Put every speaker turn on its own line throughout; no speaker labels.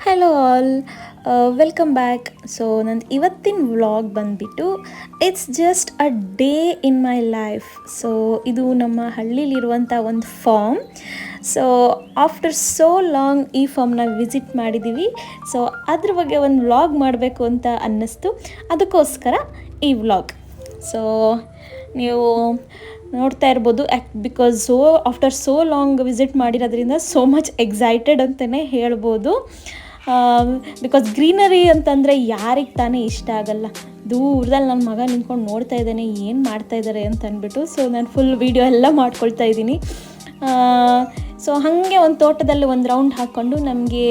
Hello all welcome back so ನಂದು ಇವತ್ತಿನ vlog ಬಂದುಬಿಟ್ಟು it's just a day in my life so ಇದು ನಮ್ಮ ಹಳ್ಳಿಲಿರುವಂಥ ಒಂದು farm so after so long ಈ ಫಾರ್ಮ್ನ ವಿಸಿಟ್ ಮಾಡಿದ್ದೀವಿ ಸೊ ಅದ್ರ ಬಗ್ಗೆ ಒಂದು ವ್ಲಾಗ್ ಮಾಡಬೇಕು ಅಂತ ಅನ್ನಿಸ್ತು. ಅದಕ್ಕೋಸ್ಕರ ಈ ವ್ಲಾಗ್ ಸೊ ನೀವು ನೋಡ್ತಾ ಇರ್ಬೋದು ಆ್ಯಕ್ because so after so long visit ಮಾಡಿರೋದ್ರಿಂದ ಸೋ ಮಚ್ ಎಕ್ಸೈಟೆಡ್ ಅಂತಲೇ ಹೇಳ್ಬೋದು. ಬಿಕಾಸ್ ಗ್ರೀನರಿ ಅಂತಂದರೆ ಯಾರಿಗೆ ತಾನೇ ಇಷ್ಟ ಆಗಲ್ಲ. ದೂರದಲ್ಲಿ ನನ್ನ ಮಗ ನಿಂತ್ಕೊಂಡು ನೋಡ್ತಾ ಇದ್ದಾನೆ, ಏನು ಮಾಡ್ತಾ ಇದ್ದಾರೆ ಅಂತ ಅಂದ್ಬಿಟ್ಟು ಸೊ ನಾನು ಫುಲ್ ವೀಡಿಯೋ ಎಲ್ಲ ಮಾಡ್ಕೊಳ್ತಾ ಇದ್ದೀನಿ. ಸೊ ಹಾಗೆ ಒಂದು ತೋಟದಲ್ಲಿ ಒಂದು ರೌಂಡ್ ಹಾಕ್ಕೊಂಡು ನಮಗೆ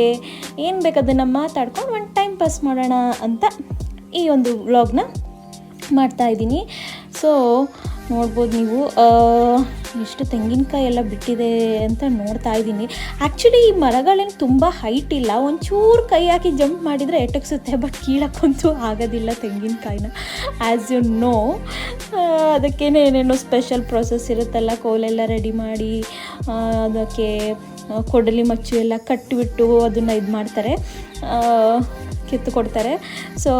ಏನು ಬೇಕು ಅದನ್ನು ಮಾತಾಡ್ಕೊಂಡು ಒಂದು ಟೈಮ್ ಪಾಸ್ ಮಾಡೋಣ ಅಂತ ಈ ಒಂದು ವ್ಲಾಗ್ನ ಮಾಡ್ತಾ ಇದ್ದೀನಿ. ಸೊ ನೋಡ್ಬೋದು ನೀವು. ಎಷ್ಟು ತೆಂಗಿನಕಾಯಿ ಎಲ್ಲ ಬಿಟ್ಟಿದೆ ಅಂತ ನೋಡ್ತಾ ಇದ್ದೀನಿ. ಆ್ಯಕ್ಚುಲಿ ಈ ಮರಗಳೇನು ತುಂಬ ಹೈಟ್ ಇಲ್ಲ. ಒಂಚೂರು ಕೈ ಹಾಕಿ ಜಂಪ್ ಮಾಡಿದರೆ ಎಟಕ್ಸುತ್ತೆ ಬಟ್ ಕೀಳಕ್ಕಂತೂ ಆಗೋದಿಲ್ಲ ತೆಂಗಿನಕಾಯಿನ ಆ್ಯಸ್ ಯು ನೋ ಅದಕ್ಕೇನೆ ಏನೇನೋ ಸ್ಪೆಷಲ್ ಪ್ರೊಸೆಸ್ ಇರುತ್ತಲ್ಲ, ಕೋಲೆಲ್ಲ ರೆಡಿ ಮಾಡಿ ಅದಕ್ಕೆ ಕೊಡಲಿ ಮಚ್ಚು ಎಲ್ಲ ಕಟ್ಟಿಬಿಟ್ಟು ಅದನ್ನು ಇದು ಮಾಡ್ತಾರೆ ಕಿತ್ತು ಕೊಡ್ತಾರೆ ಸೊ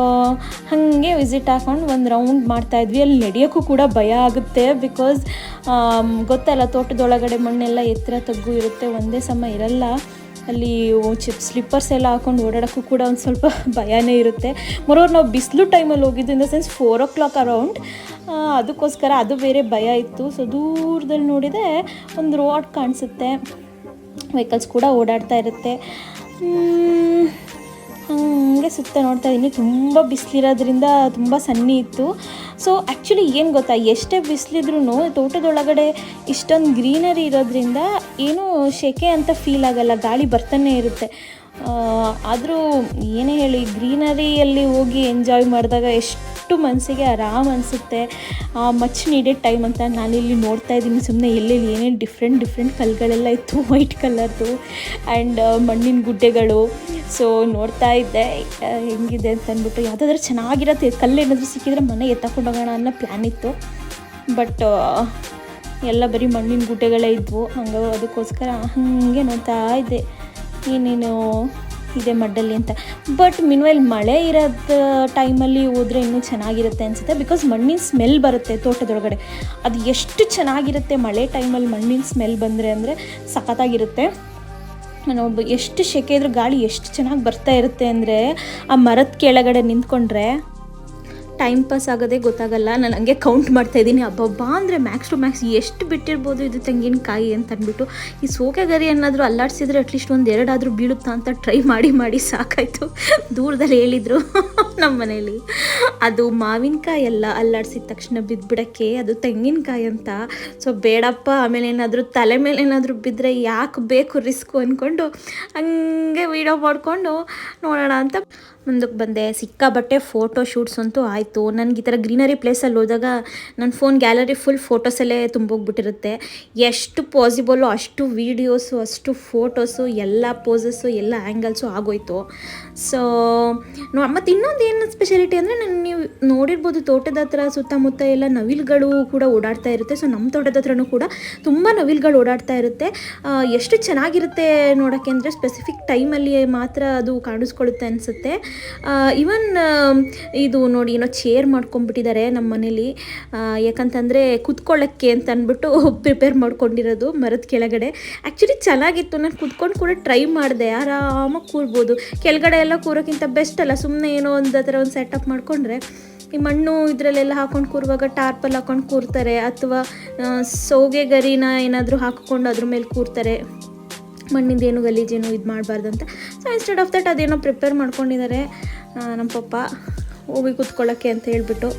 ಹಾಗೆ ವಿಸಿಟ್ ಹಾಕೊಂಡು ಒಂದು ರೌಂಡ್ ಮಾಡ್ತಾ ಇದ್ವಿ. ಅಲ್ಲಿ ನಡೆಯೋಕ್ಕೂ ಕೂಡ ಭಯ ಆಗುತ್ತೆ ಬಿಕಾಸ್ ಗೊತ್ತಲ್ಲ, ತೋಟದೊಳಗಡೆ ಮಣ್ಣೆಲ್ಲ ಎತ್ತರ ತಗ್ಗು ಇರುತ್ತೆ, ಒಂದೇ ಸಮ ಇರಲ್ಲ. ಅಲ್ಲಿ ಚಿಪ್ ಸ್ಲಿಪ್ಪರ್ಸ್ ಎಲ್ಲ ಹಾಕೊಂಡು ಓಡಾಡೋಕ್ಕೂ ಕೂಡ ಒಂದು ಸ್ವಲ್ಪ ಭಯನೇ ಇರುತ್ತೆ. ಮರೋರು ನಾವು ಬಿಸಿಲು ಟೈಮಲ್ಲಿ ಹೋಗಿದ್ದು in the sense four o'clock around ಅದಕ್ಕೋಸ್ಕರ ಅದು ಬೇರೆ ಭಯ ಇತ್ತು. ಸೊ ದೂರದಲ್ಲಿ ನೋಡಿದರೆ ಒಂದು ರೋಡ್ ಕಾಣಿಸುತ್ತೆ. ವೆಹಿಕಲ್ಸ್ ಕೂಡ ಓಡಾಡ್ತಾ ಇರುತ್ತೆ. ಹಾಗೆ ಸುತ್ತ ನೋಡ್ತಾ ಇದ್ದೀನಿ ತುಂಬ ಬಿಸಿಲಿರೋದ್ರಿಂದ ತುಂಬ ಸನ್ನಿ ಇತ್ತು. ಸೊ ಆ್ಯಕ್ಚುಲಿ ಏನು ಗೊತ್ತಾ? ಎಷ್ಟೇ ಬಿಸಿಲಿದ್ರೂ ತೋಟದೊಳಗಡೆ ಇಷ್ಟೊಂದು ಗ್ರೀನರಿ ಇರೋದ್ರಿಂದ ಏನೂ ಸೆಕೆ ಅಂತ ಫೀಲ್ ಆಗಲ್ಲ. ಗಾಳಿ ಬರ್ತಾನೆ ಇರುತ್ತೆ. ಆದರೂ ಏನೇ ಹೇಳಿ, ಗ್ರೀನರಿಯಲ್ಲಿ ಹೋಗಿ ಎಂಜಾಯ್ ಮಾಡಿದಾಗ ಎಷ್ಟು ಮನಸ್ಸಿಗೆ ಆರಾಮ್ ಅನಿಸುತ್ತೆ. ಆ ಮಚ್ ನೀಡೆಡ್ ಟೈಮ್ ಅಂತ ನಾನಿಲ್ಲಿ ನೋಡ್ತಾ ಇದ್ದೀನಿ. ಸುಮ್ಮನೆ ಎಲ್ಲೆಲ್ಲಿ ಏನೇನು ಡಿಫ್ರೆಂಟ್ ಡಿಫ್ರೆಂಟ್ ಕಲ್ಗಳೆಲ್ಲ ಇತ್ತು ವೈಟ್ ಕಲರ್ದು ಆ್ಯಂಡ್ ಮಣ್ಣಿನ ಗುಡ್ಡೆಗಳು. ಸೊ ನೋಡ್ತಾ ಇದ್ದೆ. ಹೆಂಗಿದೆ ಅಂತ ಅಂದ್ಬಿಟ್ಟು ಯಾವುದಾದ್ರೂ ಚೆನ್ನಾಗಿರತ್ತೆ. ಕಲ್ಲು ಏನಾದರೂ ಸಿಕ್ಕಿದ್ರೆ ಮನೆ ಎತ್ತಕೊಂಡೋಗೋಣ ಅನ್ನೋ ಪ್ಲ್ಯಾನ್ ಇತ್ತು. ಬಟ್ ಎಲ್ಲ ಬರೀ ಮಣ್ಣಿನ ಗುಡ್ಡೆಗಳೇ ಇದ್ವು. ಹಂಗೆ, ಅದಕ್ಕೋಸ್ಕರ ಹಾಗೆ ನೋಡ್ತಾ ಇದ್ದೆ. ಏನೇನು ಇದೆ ಮಡ್ಡಲ್ಲಿ ಅಂತ. ಬಟ್ ಮಿನ್ವೈಲ್ ಮಳೆ ಇರೋದ ಟೈಮಲ್ಲಿ ಹೋದರೆ ಇನ್ನೂ ಚೆನ್ನಾಗಿರುತ್ತೆ ಅನಿಸುತ್ತೆ ಬಿಕಾಸ್ ಮಣ್ಣಿನ ಸ್ಮೆಲ್ ಬರುತ್ತೆ ತೋಟದೊಳಗಡೆ. ಅದು ಎಷ್ಟು ಚೆನ್ನಾಗಿರುತ್ತೆ ಮಳೆ ಟೈಮಲ್ಲಿ ಮಣ್ಣಿನ ಸ್ಮೆಲ್ ಬಂದರೆ ಅಂದರೆ ಸಖತ್ತಾಗಿರುತ್ತೆ. ನಾನೊಬ್ಬ ಎಷ್ಟು ಸೆಕೆ ಇದ್ರೂ ಗಾಳಿ ಎಷ್ಟು ಚೆನ್ನಾಗಿ ಬರ್ತಾ ಇರುತ್ತೆ ಅಂದರೆ ಆ ಮರದ ಕೆಳಗಡೆ ನಿಂತ್ಕೊಂಡ್ರೆ ಟೈಮ್ ಪಾಸ್ ಆಗೋದೇ ಗೊತ್ತಾಗಲ್ಲ. ನಾನು ಹಂಗೆ ಕೌಂಟ್ ಮಾಡ್ತಾ ಇದ್ದೀನಿ. ಹಬ್ಬಬ್ಬ ಅಂದರೆ ಮ್ಯಾಕ್ಸ್ ಟು ಮ್ಯಾಕ್ಸ್ ಎಷ್ಟು ಬಿಟ್ಟಿರ್ಬೋದು ಇದು ತೆಂಗಿನಕಾಯಿ ಅಂತ ಅಂದ್ಬಿಟ್ಟು. ಈ ಸೋಕೆ ಗರಿ ಏನಾದರೂ ಅಲ್ಲಾಡಿಸಿದ್ರೆ ಅಟ್ಲೀಸ್ಟ್ ಒಂದು ಎರಡಾದರೂ ಬೀಳುತ್ತಾ ಅಂತ ಟ್ರೈ ಮಾಡಿ ಮಾಡಿ ಸಾಕಾಯಿತು. ದೂರದಲ್ಲಿ ಹೇಳಿದರು ನಮ್ಮ ಮನೇಲಿ. ಅದು ಮಾವಿನಕಾಯಿ ಎಲ್ಲ ಅಲ್ಲಾಡಿಸಿದ ತಕ್ಷಣ ಬಿದ್ದುಬಿಡಕ್ಕೆ ಅದು ತೆಂಗಿನಕಾಯಿ ಅಂತ. ಸೊ ಬೇಡಪ್ಪ, ಆಮೇಲೆ ಏನಾದರೂ ತಲೆ ಮೇಲೆ ಏನಾದರೂ ಬಿದ್ದರೆ ಯಾಕೆ ಬೇಕು ರಿಸ್ಕು ಅಂದ್ಕೊಂಡು ಹಂಗೆ ವೀಡಿಯೋ ಮಾಡಿಕೊಂಡು ನೋಡೋಣ ಅಂತ. ಮುಂದಕ್ಕೆ ಬಂದೆ ಸಿಕ್ಕಾಬಟ್ಟೆ ಫೋಟೋ ಶೂಟ್ಸ್ ಅಂತೂ ಆಯಿತು. ನನಗೆ ಈ ಥರ ಗ್ರೀನರಿ ಪ್ಲೇಸಲ್ಲಿ ಹೋದಾಗ ನನ್ನ ಫೋನ್ ಗ್ಯಾಲರಿ ಫುಲ್ ಫೋಟೋಸಲ್ಲೇ ತುಂಬೋಗ್ಬಿಟ್ಟಿರುತ್ತೆ. ಎಷ್ಟು ಪಾಸಿಬಲ್ಲು ಅಷ್ಟು ವೀಡಿಯೋಸು ಅಷ್ಟು ಫೋಟೋಸು ಎಲ್ಲ ಪೋಸಸ್ಸು ಎಲ್ಲ ಆ್ಯಂಗಲ್ಸು ಆಗೋಯ್ತು. ಸೊ ಮತ್ತು ಇನ್ನೊಂದು ಏನು ಸ್ಪೆಷಾಲಿಟಿ ಅಂದರೆ ನಾನು ನೀವು ನೋಡಿರ್ಬೋದು ತೋಟದ ಹತ್ರ ಸುತ್ತಮುತ್ತ ಎಲ್ಲ ನವಿಲುಗಳು ಕೂಡ ಓಡಾಡ್ತಾ ಇರುತ್ತೆ. ಸೊ ನಮ್ಮ ತೋಟದ ಹತ್ರನೂ ಕೂಡ ತುಂಬ ನವಿಲುಗಳು ಓಡಾಡ್ತಾ ಇರುತ್ತೆ. ಎಷ್ಟು ಚೆನ್ನಾಗಿರುತ್ತೆ ನೋಡೋಕ್ಕೆ ಅಂದರೆ ಸ್ಪೆಸಿಫಿಕ್ ಟೈಮಲ್ಲಿ ಮಾತ್ರ ಅದು ಕಾಣಿಸ್ಕೊಳ್ಳುತ್ತೆ ಅನಿಸುತ್ತೆ. ಇವನ್ ಇದು ನೋಡಿ, ಏನೋ ಚೇರ್ ಮಾಡ್ಕೊಂಡ್ಬಿಟ್ಟಿದ್ದಾರೆ ನಮ್ಮ ಮನೇಲಿ. ಯಾಕಂತಂದರೆ ಕುತ್ಕೊಳ್ಳೋಕ್ಕೆ ಅಂತ ಅಂದ್ಬಿಟ್ಟು ಪ್ರಿಪೇರ್ ಮಾಡ್ಕೊಂಡಿರೋದು ಮರದ ಕೆಳಗಡೆ. ಆ್ಯಕ್ಚುಲಿ ಚೆನ್ನಾಗಿತ್ತು, ನಾನು ಕುತ್ಕೊಂಡು ಕೂಡ ಟ್ರೈ ಮಾಡಿದೆ. ಆರಾಮಾಗಿ ಕೂರ್ಬೋದು. ಕೆಳಗಡೆ ಎಲ್ಲ ಕೂರೋಕ್ಕಿಂತ ಬೆಸ್ಟ್ ಅಲ್ಲ ಸುಮ್ಮನೆ ಏನೋ ಒಂದು ಥರ ಒಂದು ಸೆಟಪ್ ಮಾಡಿಕೊಂಡ್ರೆ. ಈ ಮಣ್ಣು ಇದರಲ್ಲೆಲ್ಲ ಹಾಕೊಂಡು ಕೂರುವಾಗ ಟಾರ್ಪಲ್ ಹಾಕೊಂಡು ಕೂರ್ತಾರೆ, ಅಥವಾ ಸೌಗೆ ಗರಿನ ಏನಾದರೂ ಹಾಕ್ಕೊಂಡು ಅದ್ರ ಮೇಲೆ ಕೂರ್ತಾರೆ. ಮಣ್ಣಿಂದ ಏನು ಗಲೀಜೇನು ಇದು ಮಾಡಬಾರ್ದು ಅಂತ ಸೊ ಇನ್ಸ್ಟೆಡ್ ಆಫ್ ದಟ್ ಅದೇನೋ ಪ್ರಿಪೇರ್ ಮಾಡ್ಕೊಂಡಿದ್ದಾರೆ ನಮ್ಮ ಪಪ್ಪ, ಹೋಗಿ ಕೂತ್ಕೊಳ್ಳೋಕ್ಕೆ ಅಂತ ಹೇಳ್ಬಿಟ್ಟು.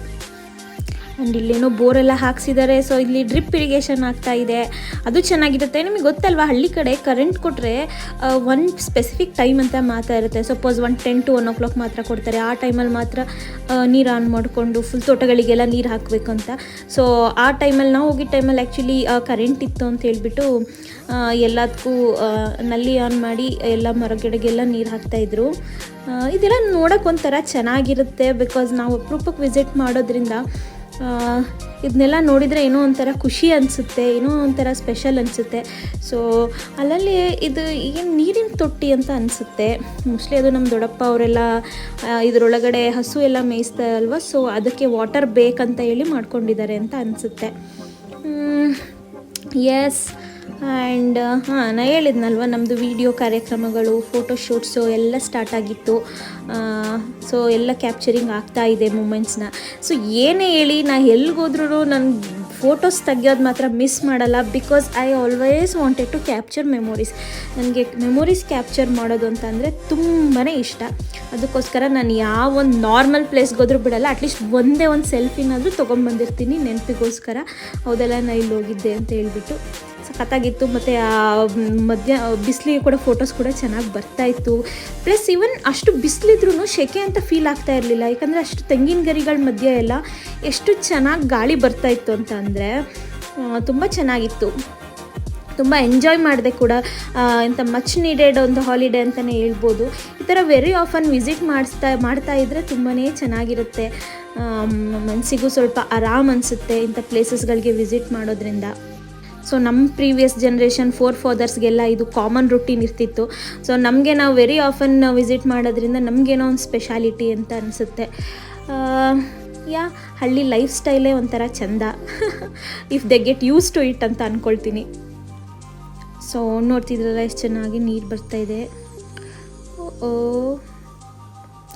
ಆ್ಯಂಡ್ ಇಲ್ಲೇನೋ ಬೋರೆಲ್ಲ ಹಾಕ್ಸಿದ್ದಾರೆ ಸೊ ಇಲ್ಲಿ ಡ್ರಿಪ್ ಇರಿಗೇಷನ್ ಆಗ್ತಾ ಇದೆ. ಅದು ಚೆನ್ನಾಗಿರುತ್ತೆ. ನಿಮಗೆ ಗೊತ್ತಲ್ವಾ, ಹಳ್ಳಿ ಕಡೆ ಕರೆಂಟ್ ಕೊಟ್ಟರೆ ಒನ್ ಸ್ಪೆಸಿಫಿಕ್ ಟೈಮ್ ಅಂತ ಮಾತಾ ಇರುತ್ತೆ. Suppose one ten to one o'clock ಮಾತ್ರ ಕೊಡ್ತಾರೆ. ಆ ಟೈಮಲ್ಲಿ ಮಾತ್ರ ನೀರು ಆನ್ ಮಾಡಿಕೊಂಡು ಫುಲ್ ತೋಟಗಳಿಗೆಲ್ಲ ನೀರು ಹಾಕಬೇಕು ಅಂತ. ಸೊ ಆ ಟೈಮಲ್ಲಿ ನಾವು ಹೋಗಿದ್ದ ಟೈಮಲ್ಲಿ ಆ್ಯಕ್ಚುಲಿ ಕರೆಂಟ್ ಇತ್ತು ಅಂತ ಹೇಳಿಬಿಟ್ಟು ಎಲ್ಲದಕ್ಕೂ ನಲ್ಲಿ ಆನ್ ಮಾಡಿ ಎಲ್ಲ ಮರಗಿಡಗೆಲ್ಲ ನೀರು ಹಾಕ್ತಾಯಿದ್ರು ಇದೆಲ್ಲ ನೋಡೋಕೆ ಒಂಥರ ಚೆನ್ನಾಗಿರುತ್ತೆ. ಬಿಕಾಸ್ ನಾವು ಅಪರೂಪಕ್ಕೆ ವಿಸಿಟ್ ಮಾಡೋದ್ರಿಂದ ಇದನ್ನೆಲ್ಲ ನೋಡಿದರೆ ಏನೋ ಒಂಥರ ಖುಷಿ ಅನಿಸುತ್ತೆ, ಏನೋ ಒಂಥರ ಸ್ಪೆಷಲ್ ಅನಿಸುತ್ತೆ. ಸೊ ಅಲ್ಲಲ್ಲಿ ಇದು ಏನು ನೀರಿನ ತೊಟ್ಟಿ ಅಂತ ಅನಿಸುತ್ತೆ. ಮೋಸ್ಟ್ಲಿ ಅದು ನಮ್ಮ ದೊಡ್ಡಪ್ಪ ಅವರೆಲ್ಲ ಇದರೊಳಗಡೆ ಹಸು ಎಲ್ಲ ಮೇಯಿಸ್ತಾರಲ್ವ ಸೊ ಅದಕ್ಕೆ ವಾಟರ್ ಬೇಕಂತ ಹೇಳಿ ಮಾಡ್ಕೊಂಡಿದ್ದಾರೆ ಅಂತ ಅನಿಸುತ್ತೆ. ಎಸ್ ಆ್ಯಂಡ್ ಹಾಂ ನಾನು ಹೇಳಿದ್ನಲ್ವ ನಮ್ಮದು ವಿಡಿಯೋ ಕಾರ್ಯಕ್ರಮಗಳು ಫೋಟೋಶೂಟ್ಸು ಎಲ್ಲ ಸ್ಟಾರ್ಟ್ ಆಗಿತ್ತು. ಸೊ ಎಲ್ಲ ಕ್ಯಾಪ್ಚರಿಂಗ್ ಆಗ್ತಾ ಇದೆ ಮೂಮೆಂಟ್ಸ್ನ ಸೊ ಏನೇ ಹೇಳಿ, ನಾ ಎಲ್ಲಿಗೋದ್ರೂ ನನ್ನ ಫೋಟೋಸ್ ತೆಗಿಯೋದು ಮಾತ್ರ ಮಿಸ್ ಮಾಡಲ್ಲ because I always wanted to capture memories ನನಗೆ ಮೆಮೊರೀಸ್ ಕ್ಯಾಪ್ಚರ್ ಮಾಡೋದು ಅಂತಂದರೆ ತುಂಬಾ ಇಷ್ಟ. ಅದಕ್ಕೋಸ್ಕರ ನಾನು ಯಾವ ಒಂದು ನಾರ್ಮಲ್ ಪ್ಲೇಸ್ಗೋದ್ರೂ ಬಿಡಲ್ಲ ಅಟ್ಲೀಸ್ಟ್ ಒಂದೇ ಒಂದು ಸೆಲ್ಫಿನಾದರೂ ತೊಗೊಂಬಂದಿರ್ತೀನಿ ನೆನಪಿಗೋಸ್ಕರ. ಹೌದಲ್ಲ ನಾನು ಇಲ್ಲಿ ಹೋಗಿದ್ದೆ ಅಂತ ಹೇಳ್ಬಿಟ್ಟು. ಸಖತ್ತಾಗಿತ್ತು ಮತ್ತು ಮಧ್ಯ, ಬಿಸಿಲಿಗೆ ಕೂಡ ಫೋಟೋಸ್ ಕೂಡ ಚೆನ್ನಾಗಿ ಬರ್ತಾಯಿತ್ತು ಪ್ಲಸ್ ಈವನ್ ಅಷ್ಟು ಬಿಸಿಲಿದ್ರೂ ಶೆಕೆ ಅಂತ ಫೀಲ್ ಆಗ್ತಾ ಇರಲಿಲ್ಲ. ಯಾಕಂದರೆ ಅಷ್ಟು ತೆಂಗಿನ ಗರಿಗಳ ಮಧ್ಯೆ ಎಲ್ಲ ಎಷ್ಟು ಚೆನ್ನಾಗಿ ಗಾಳಿ ಬರ್ತಾಯಿತ್ತು ಅಂತ ಅಂದರೆ ತುಂಬ ಚೆನ್ನಾಗಿತ್ತು. ತುಂಬ ಎಂಜಾಯ್ ಮಾಡಿದೆ ಕೂಡ. ಇಂಥ ಮಚ್ ನೀಡೆಡ್ ಒಂದು ಹಾಲಿಡೇ ಅಂತಲೇ ಹೇಳ್ಬೋದು. ಈ ಥರ ವೆರಿ ಆಫನ್ ವಿಸಿಟ್ ಮಾಡಿಸ್ತಾ, ಮಾಡ್ತಾ ಇದ್ದರೆ ತುಂಬಾ ಚೆನ್ನಾಗಿರುತ್ತೆ. ಮನಸ್ಸಿಗೂ ಸ್ವಲ್ಪ ಆರಾಮ್ ಅನಿಸುತ್ತೆ ಇಂಥ ಪ್ಲೇಸಸ್ಗಳಿಗೆ ವಿಸಿಟ್ ಮಾಡೋದ್ರಿಂದ. ಸೊ ನಮ್ಮ ಪ್ರೀವಿಯಸ್ ಜನ್ರೇಷನ್ ಫೋರ್ ಫಾದರ್ಸ್ಗೆಲ್ಲ ಇದು ಕಾಮನ್ ರುಟೀನ್ ಇರ್ತಿತ್ತು. ಸೊ ನಮಗೆ ನಾವು ವೆರಿ ಆಫನ್ ವಿಸಿಟ್ ಮಾಡೋದ್ರಿಂದ ನಮಗೇನೋ ಒಂದು ಸ್ಪೆಷಾಲಿಟಿ ಅಂತ ಅನಿಸುತ್ತೆ. ಯಾ, ಹಳ್ಳಿ ಲೈಫ್ ಸ್ಟೈಲೇ ಒಂಥರ ಚಂದ. If they get use to it ಅಂತ ಅಂದ್ಕೊಳ್ತೀನಿ ಸೊ ನೋಡ್ತಿದ್ರಲ್ಲ, ಎಷ್ಟು ಚೆನ್ನಾಗಿ ನೀರು ಬರ್ತಾ ಇದೆ. ಓ.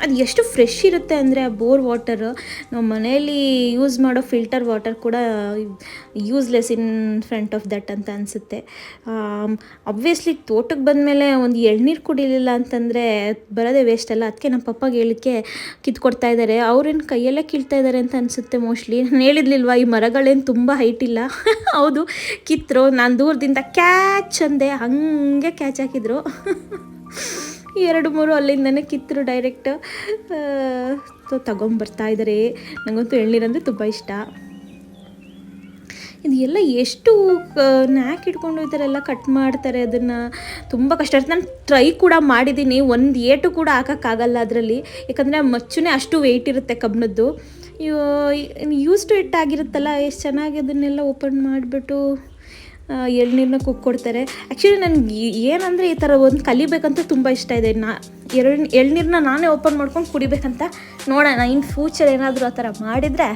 ಅದು ಎಷ್ಟು ಫ್ರೆಶ್ ಇರುತ್ತೆ ಅಂದರೆ ಆ ಬೋರ್ ವಾಟರ್ ನಾವು ಮನೆಯಲ್ಲಿ ಯೂಸ್ ಮಾಡೋ ಫಿಲ್ಟರ್ ವಾಟರ್ ಕೂಡ useless in front of that ಅಂತ ಅನಿಸುತ್ತೆ. ಅಬ್ವಿಯಸ್ಲಿ ತೋಟಕ್ಕೆ ಬಂದಮೇಲೆ ಒಂದು ಎಳ್ನೀರು ಕುಡಿಲಿಲ್ಲ ಅಂತಂದರೆ ಬರೋದೇ ವೇಸ್ಟ್ ಅಲ್ಲ. ಅದಕ್ಕೆ ನಮ್ಮ ಪಪ್ಪಗೆ ಹೇಳಿಕ್ಕೆ ಕಿತ್ಕೊಡ್ತಾ ಇದ್ದಾರೆ ಅವ್ರೇನು ಕೈಯಲ್ಲೇ ಕೀಳ್ತಾ ಇದ್ದಾರೆ ಅಂತ ಅನಿಸುತ್ತೆ ಮೋಸ್ಟ್ಲಿ ನಾನು ಹೇಳಿದ್ಲಿಲ್ವಾ, ಈ ಮರಗಳೇನು ತುಂಬ ಹೈಟ್ ಇಲ್ಲ. ಹೌದು ಕಿತ್ತರು ನಾನು ದೂರದಿಂದ ಕ್ಯಾಚ್ ಅಂದೆ. ಹಾಗೆ ಕ್ಯಾಚ್ ಹಾಕಿದ್ರು. ಎರಡು ಮೂರು ಅಲ್ಲಿಂದನೇ ಕಿತ್ತರು ಡೈರೆಕ್ಟ್ ಸೊ ತಗೊಂಬರ್ತಾ ಇದ್ದಾರೆ ನನಗಂತೂ ಎಳ್ನೀರಂದರೆ ತುಂಬ ಇಷ್ಟ. ಇದೆಲ್ಲ ಎಷ್ಟು ನ್ಯಾಕ್ ಇಟ್ಕೊಂಡು ಹೋಗ್ತಾರೆಲ್ಲ ಕಟ್ ಮಾಡ್ತಾರೆ ಅದನ್ನು. ತುಂಬ ಕಷ್ಟ. ಇರ್ತದೆ ನಾನು ಟ್ರೈ ಕೂಡ ಮಾಡಿದ್ದೀನಿ ಒಂದು ಏಟು ಕೂಡ ಹಾಕೋಕ್ಕಾಗಲ್ಲ ಅದರಲ್ಲಿ. ಯಾಕಂದರೆ ಮಚ್ಚುನೇ ಅಷ್ಟು ವೆಯ್ಟ್ ಇರುತ್ತೆ ಕಬ್ಬನದ್ದು ಯೂಸ್ ಟು ಇಟ್ ಆಗಿರುತ್ತಲ್ಲ, ಎಷ್ಟು ಚೆನ್ನಾಗಿ ಅದನ್ನೆಲ್ಲ ಓಪನ್ ಮಾಡಿಬಿಟ್ಟು. ಎಳ್ನೀರನ್ನ ಕುಕ್ಕೊಡ್ತಾರೆ ಆ್ಯಕ್ಚುಲಿ ನನಗೆ ಏನಂದರೆ ಈ ಥರ ಒಂದು ಕಲಿಬೇಕಂತ ತುಂಬ ಇಷ್ಟ ಇದೆ. ನಾ, ಎರಡು ಎಳ್ನೀರನ್ನ ನಾನೇ ಓಪನ್ ಮಾಡ್ಕೊಂಡು ಕುಡಿಬೇಕಂತ ನೋಡೋಣ. ಇನ್ ಫ್ಯೂಚರ್ ಏನಾದರೂ ಆ ಥರ ಮಾಡಿದರೆ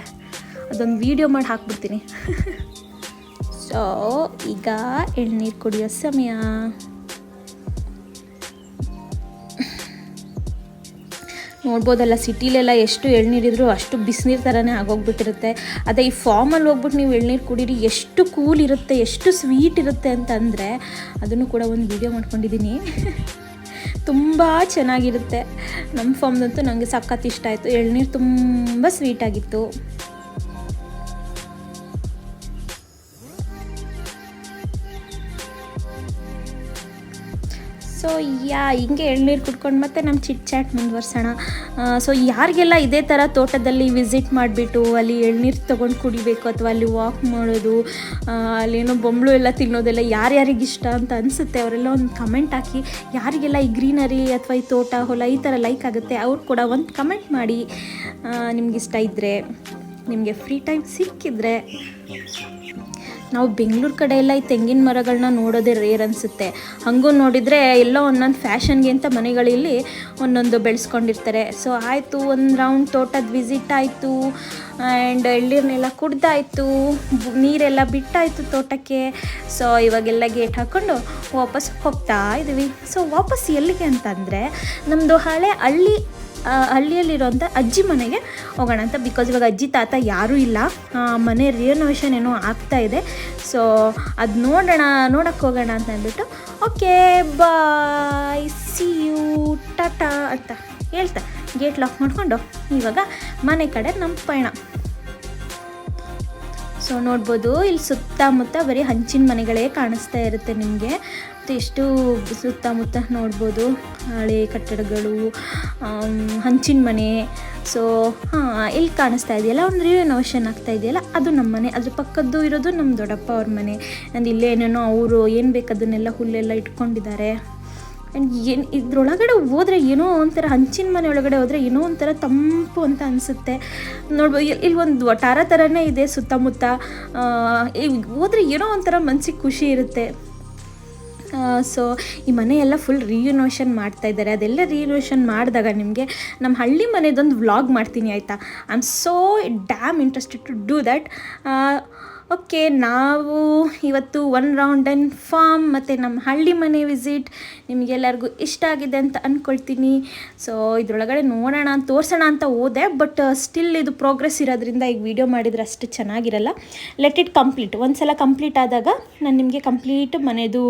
ಅದೊಂದು ವೀಡಿಯೋ ಮಾಡಿ ಹಾಕ್ಬಿಡ್ತೀನಿ. ಸೊ ಈಗ ಎಳ್ನೀರು ಕುಡಿಯೋ ಸಮಯ. ನೋಡ್ಬೋದಲ್ಲ, ಸಿಟಿಲೆಲ್ಲ ಎಷ್ಟು ಎಳ್ನೀರಿದ್ರು ಅಷ್ಟು ಬಿಸಿನೀರು ಥರನೇ ಆಗೋಗ್ಬಿಟ್ಟಿರುತ್ತೆ. ಅದೇ ಈ ಫಾರ್ಮಲ್ಲಿ ಹೋಗ್ಬಿಟ್ಟು ನೀವು ಎಳ್ನೀರು ಕುಡೀರಿ, ಎಷ್ಟು ಕೂಲ್ ಇರುತ್ತೆ, ಎಷ್ಟು ಸ್ವೀಟ್ ಇರುತ್ತೆ ಅಂತಂದರೆ ಅದನ್ನು ಕೂಡ ಒಂದು ವಿಡಿಯೋ ಮಾಡ್ಕೊಂಡಿದ್ದೀನಿ. ತುಂಬ ಚೆನ್ನಾಗಿರುತ್ತೆ. ನಮ್ಮ ಫಾರ್ಮ್ದಂತೂ ನನಗೆ ಸಖತ್ ಇಷ್ಟ ಆಯಿತು. ಎಳ್ನೀರು ತುಂಬ ಸ್ವೀಟಾಗಿತ್ತು ಸೊ ಯಾ, ಹಿಂಗೆ ಎಳ್ನೀರು ಕುಡ್ಕೊಂಡು ಮತ್ತೆ ನಮ್ಮ ಚಿಟ್ ಚಾಟ್ ಮುಂದುವರ್ಸೋಣ. ಸೊ ಯಾರಿಗೆಲ್ಲ ಇದೇ ಥರ ತೋಟದಲ್ಲಿ ವಿಸಿಟ್ ಮಾಡಿಬಿಟ್ಟು ಅಲ್ಲಿ ಎಳ್ನೀರು ತೊಗೊಂಡು ಕುಡಿಬೇಕು ಅಥವಾ ಅಲ್ಲಿ ವಾಕ್ ಮಾಡೋದು ಅಲ್ಲೇನೋ ಬೊಂಬಳು ಎಲ್ಲ ತಿನ್ನೋದೆಲ್ಲ ಯಾರ್ಯಾರಿಗೆ ಇಷ್ಟ ಅಂತ ಅನಿಸುತ್ತೆ, ಅವರೆಲ್ಲ ಒಂದು ಕಮೆಂಟ್ ಹಾಕಿ, ಯಾರಿಗೆಲ್ಲ ಈ ಗ್ರೀನರಿ ಅಥವಾ ಈ ತೋಟ, ಹೊಲ ಈ ಥರ ಲೈಕ್ ಆಗುತ್ತೆ, ಅವ್ರು ಕೂಡ ಒಂದು ಕಮೆಂಟ್ ಮಾಡಿ ನಿಮ್ಗೆ ಇಷ್ಟ ಇದ್ದರೆ ನಿಮಗೆ ಫ್ರೀ ಟೈಮ್ ಸಿಕ್ಕಿದ್ರೆ ನಾವು ಬೆಂಗಳೂರು ಕಡೆ ಎಲ್ಲ ಈ ತೆಂಗಿನ ಮರಗಳನ್ನ ನೋಡೋದೇ ರೇರ್ ಅನಿಸುತ್ತೆ. ಹಾಗೂ ನೋಡಿದರೆ ಎಲ್ಲೋ ಒಂದೊಂದು ಫ್ಯಾಷನ್ಗೆ ಅಂತ ಮನೆಗಳಲ್ಲಿ ಒಂದೊಂದು ಬೆಳೆಸ್ಕೊಂಡಿರ್ತಾರೆ. ಸೊ ಆಯಿತು, ಒಂದು ರೌಂಡ್ ತೋಟದ ವಿಸಿಟ್ ಆಯಿತು ಆ್ಯಂಡ್ ಎಳ್ನೀರನ್ನೆಲ್ಲ ಕುಡ್ದಾಯಿತು ನೀರೆಲ್ಲ ಬಿಟ್ಟಾಯಿತು ತೋಟಕ್ಕೆ. ಸೊ ಇವಾಗೆಲ್ಲ ಗೇಟ್ ಹಾಕ್ಕೊಂಡು ವಾಪಸ್ ಹೋಗ್ತಾ ಇದ್ದೀವಿ ಸೊ ವಾಪಸ್ ಎಲ್ಲಿಗೆ ಅಂತಂದರೆ ನಮ್ಮದು ಹಳೆ ಹಳ್ಳಿ ಹಳ್ಳಿಯಲ್ಲಿರೋಂಥ ಅಜ್ಜಿ ಮನೆಗೆ ಹೋಗೋಣ ಅಂತ. ಬಿಕಾಸ್ ಇವಾಗ ಅಜ್ಜಿ ತಾತ ಯಾರೂ ಇಲ್ಲ. ಮನೆ ರಿನೋವೇಷನ್ ಏನೋ ಆಗ್ತಾ ಇದೆ. ಸೊ ಅದು ನೋಡೋಣ ನೋಡೋಕ್ಕೆ ಹೋಗೋಣ ಅಂತ ಅಂದ್ಬಿಟ್ಟು okay bye see you tata ಅಂತ ಹೇಳ್ತಾ ಗೇಟ್ ಲಾಕ್ ಮಾಡಿಕೊಂಡು ಇವಾಗ ಮನೆ ಕಡೆ ನಮ್ಮ ಪಯಣ ಸೊ ನೋಡ್ಬೋದು, ಇಲ್ಲಿ ಸುತ್ತಮುತ್ತ ಬರೀ ಹಂಚಿನ ಮನೆಗಳೇ ಕಾಣಿಸ್ತಾ ಇರುತ್ತೆ ನಿಮಗೆ. ಮತ್ತು ಎಷ್ಟು ಸುತ್ತಮುತ್ತ ನೋಡ್ಬೋದು ಹಳೆ ಕಟ್ಟಡಗಳು ಹಂಚಿನ ಮನೆ. ಸೊ ಹಾಂ ಇಲ್ಲಿ ಕಾಣಿಸ್ತಾ ಇದೆಯಲ್ಲ? ಒಂದು ರಿನೋವೇಷನ್ ಆಗ್ತಾ ಇದೆಯಲ್ಲ? ಅದು ನಮ್ಮ ಮನೆ. ಅದ್ರ ಪಕ್ಕದ್ದು ಇರೋದು ನಮ್ಮ ದೊಡ್ಡಪ್ಪ ಅವ್ರ ಮನೆ. ನಂದು ಇಲ್ಲೇ ಏನೇನೋ ಅವರು, ಏನು ಬೇಕು ಅದನ್ನೆಲ್ಲ ಹುಲ್ಲೆಲ್ಲ ಇಟ್ಕೊಂಡಿದ್ದಾರೆ. ಆ್ಯಂಡ್ ಏನು, ಇದ್ರೊಳಗಡೆ ಹೋದರೆ ಏನೋ ಒಂಥರ, ಹಂಚಿನ ಮನೆ ಒಳಗಡೆ ಹೋದರೆ ಏನೋ ಒಂಥರ ತಂಪು ಅಂತ ಅನಿಸುತ್ತೆ. ನೋಡ್ಬೋದು ಇಲ್- ಇಲ್ಲಿ ಒಂದು ವಟಾರ ಥರನೇ ಇದೆ ಸುತ್ತಮುತ್ತ. ಹೋದರೆ ಏನೋ ಒಂಥರ ಮನ್ಸಿಗೆ ಖುಷಿ ಇರುತ್ತೆ. ಸೊ ಈ ಮನೆಯೆಲ್ಲ ಫುಲ್ ರಿಯುನೋಷನ್ ಮಾಡ್ತಾ ಇದ್ದಾರೆ. ಅದೆಲ್ಲ ರಿಯುನೋಷನ್ ಮಾಡಿದಾಗ ನಿಮಗೆ ನಮ್ಮ ಹಳ್ಳಿ ಮನೆದೊಂದು ವ್ಲಾಗ್ ಮಾಡ್ತೀನಿ, ಆಯಿತಾ? I am so damn interested to do that okay, ನಾವು ಇವತ್ತು ಒನ್ ರೌಂಡ್ ಆ್ಯಂಡ್ ಫಾರ್ಮ್ ಮತ್ತು ನಮ್ಮ ಹಳ್ಳಿ ಮನೆ ವಿಸಿಟ್ ನಿಮಗೆಲ್ಲರಿಗೂ ಇಷ್ಟ ಆಗಿದೆ ಅಂತ ಅಂದ್ಕೊಳ್ತೀನಿ ಸೊ ಇದರೊಳಗಡೆ ನೋಡೋಣ ಅಂತ ತೋರಿಸೋಣ ಅಂತ ಹೋದೆ ಬಟ್ ಸ್ಟಿಲ್ ಇದು ಪ್ರೋಗ್ರೆಸ್ ಇರೋದ್ರಿಂದ ಈಗ ವಿಡಿಯೋ ಮಾಡಿದರೆ ಅಷ್ಟು ಚೆನ್ನಾಗಿರಲ್ಲ. ಲೆಟ್ ಇಟ್ ಕಂಪ್ಲೀಟ್ ಒಂದು ಸಲ ಕಂಪ್ಲೀಟ್ ಆದಾಗ ನಾನು ನಿಮಗೆ ಕಂಪ್ಲೀಟ್ ಮನೆಯದು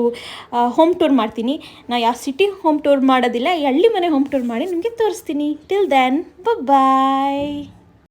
ಹೋಮ್ ಟೂರ್ ಮಾಡ್ತೀನಿ. ನಾ ಯಾವ ಸಿಟಿ ಹೋಮ್ ಟೂರ್ ಮಾಡೋದಿಲ್ಲ, ಈ ಹಳ್ಳಿ ಮನೆ ಹೋಮ್ ಟೂರ್ ಮಾಡಿ ನಿಮಗೆ ತೋರಿಸ್ತೀನಿ. Till then bye